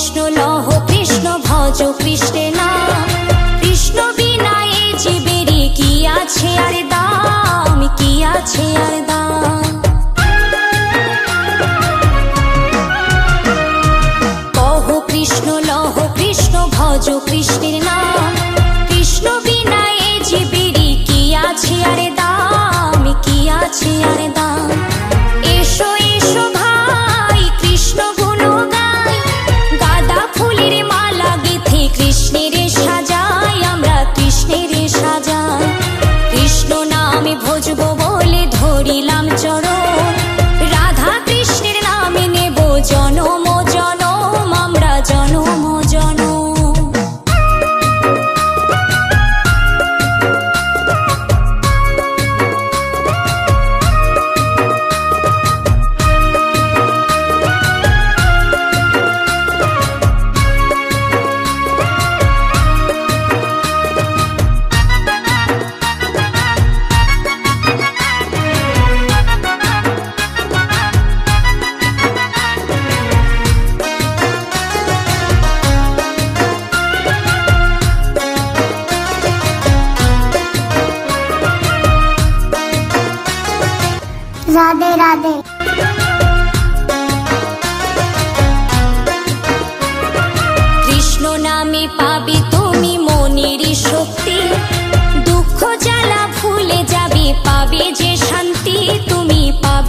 কৃষ্ণ লহ, কৃষ্ণ ভজ, কৃষ্ণে নাম কৃষ্ণ বিনা এ জীবেরই কি আছে আর দাম? কি আছে আর দাম? কহ, কৃষ্ণ লহ, কৃষ্ণ ভজ, কৃষ্ণের নাম কৃষ্ণ বিনা এ জীবেরই কি আছে আর দাম? কি আছে আর দাম? রাধে রাধে। কৃষ্ণ নামে পাবে তুমি মনের শক্তি। দুঃখ জ্বালা ভুলে যাবে, পাবে যে শান্তি তুমি পাবে।